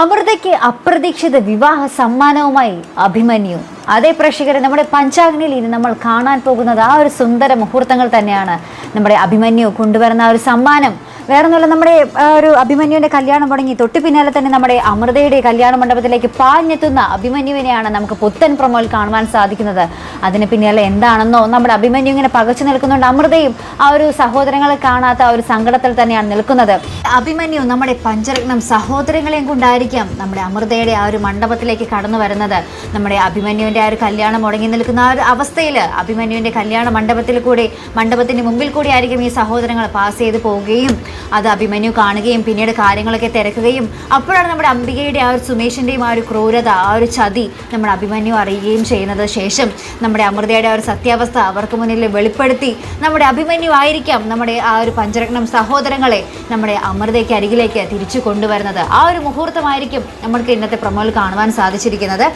അമൃതയ്ക്ക് അപ്രതീക്ഷിത വിവാഹ സമ്മാനവുമായി അഭിമന്യു. അതേ പ്രേക്ഷകരെ നമ്മുടെ പഞ്ചാഗ്നിയിൽ ഇന്ന് നമ്മൾ കാണാൻ പോകുന്നത് ആ ഒരു സുന്ദര മുഹൂർത്തങ്ങൾ തന്നെയാണ് നമ്മുടെ അഭിമന്യു കൊണ്ടുവരുന്ന ആ ഒരു സമ്മാനം. വേറൊന്നുമല്ല നമ്മുടെ ആ, ഒരു അഭിമന്യുവിന്റെ കല്യാണം തുടങ്ങി. തൊട്ടു പിന്നാലെ തന്നെ നമ്മുടെ അമൃതയുടെ കല്യാണ മണ്ഡപത്തിലേക്ക് പാഞ്ഞെത്തുന്ന അഭിമന്യുവിനെയാണ് നമുക്ക് പുത്തൻ പ്രൊമോയിൽ കാണുവാൻ സാധിക്കുന്നത്. അതിന് പിന്നാലെ എന്താണെന്നോ നമ്മുടെ അഭിമന്യു ഇങ്ങനെ പകച്ചു നിൽക്കുന്നുണ്ട്. അമൃതയും ആ ഒരു സഹോദരങ്ങളെ കാണാത്ത ആ ഒരു സങ്കടത്തിൽ തന്നെയാണ് നിൽക്കുന്നത്. അഭിമന്യു നമ്മുടെ പഞ്ചരത്നം സഹോദരങ്ങളെയും കൊണ്ടായിരിക്കാം നമ്മുടെ അമൃതയുടെ ആ ഒരു മണ്ഡപത്തിലേക്ക് കടന്നു വരുന്നത്. നമ്മുടെ അഭിമന്യുവിന്റെ ആ ഒരു കല്യാണം മുടങ്ങി നിൽക്കുന്ന ആ ഒരു അവസ്ഥയിൽ അഭിമന്യുവിന്റെ കല്യാണ മണ്ഡപത്തിൽ കൂടി മണ്ഡപത്തിന് മുമ്പിൽ കൂടി ആയിരിക്കും ഈ സഹോദരങ്ങൾ പാസ് ചെയ്ത് പോവുകയും അത് അഭിമന്യു കാണുകയും പിന്നീട് കാര്യങ്ങളൊക്കെ തിരക്കുകയും അപ്പോഴാണ് നമ്മുടെ അംബികയുടെ ആ ഒരു സുമേഷിന്റെയും ആ ഒരു ക്രൂരത ആ ഒരു ചതി നമ്മുടെ അഭിമന്യു അറിയുകയും ചെയ്യുന്നത്. ശേഷം നമ്മുടെ അമൃതയുടെ ആ ഒരു സത്യാവസ്ഥ അവർക്ക് മുന്നിൽ വെളിപ്പെടുത്തി നമ്മുടെ അഭിമന്യു ആയിരിക്കാം നമ്മുടെ ആ ഒരു പഞ്ചരത്നം സഹോദരങ്ങളെ നമ്മുടെ അമൃതയ്ക്ക് അരികിലേക്ക് തിരിച്ചു കൊണ്ടുവരുന്നത്. ആ ഒരു മുഹൂർത്തമായിരിക്കും നമ്മൾക്ക് ഇന്നത്തെ പ്രമോൽ കാണുവാൻ സാധിച്ചിരിക്കുന്നത്.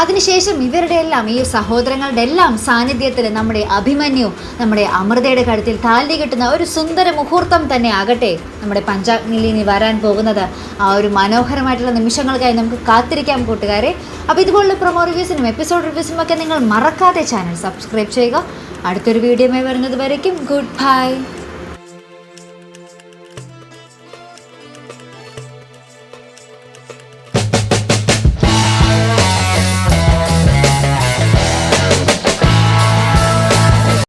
അതിനുശേഷം ഇവരുടെ എല്ലാം ഈ സഹോദരങ്ങളുടെ എല്ലാം സാന്നിധ്യത്തിൽ നമ്മുടെ അഭിമന്യു നമ്മുടെ അമൃതയുടെ കഴുത്തിൽ താലി കിട്ടുന്ന ഒരു സുന്ദര മുഹൂർത്തം തന്നെ ആകട്ടെ. നമ്മുടെ പഞ്ചാഗ്നിയിൽ ഇനി വരാൻ പോകുന്നത് ആ ഒരു മനോഹരമായിട്ടുള്ള നിമിഷങ്ങൾക്കായി നമുക്ക് കാത്തിരിക്കാം കൂട്ടുകാരെ. അപ്പോൾ ഇതുപോലുള്ള പ്രൊമോ റിവ്യൂസിനും എപ്പിസോഡ് റിവ്യൂസിനും ഒക്കെ നിങ്ങൾ മറക്കാതെ ചാനൽ സബ്സ്ക്രൈബ് ചെയ്യുക. അടുത്തൊരു വീഡിയോയുമായി വരുന്നത് വരയ്ക്കും. Good bye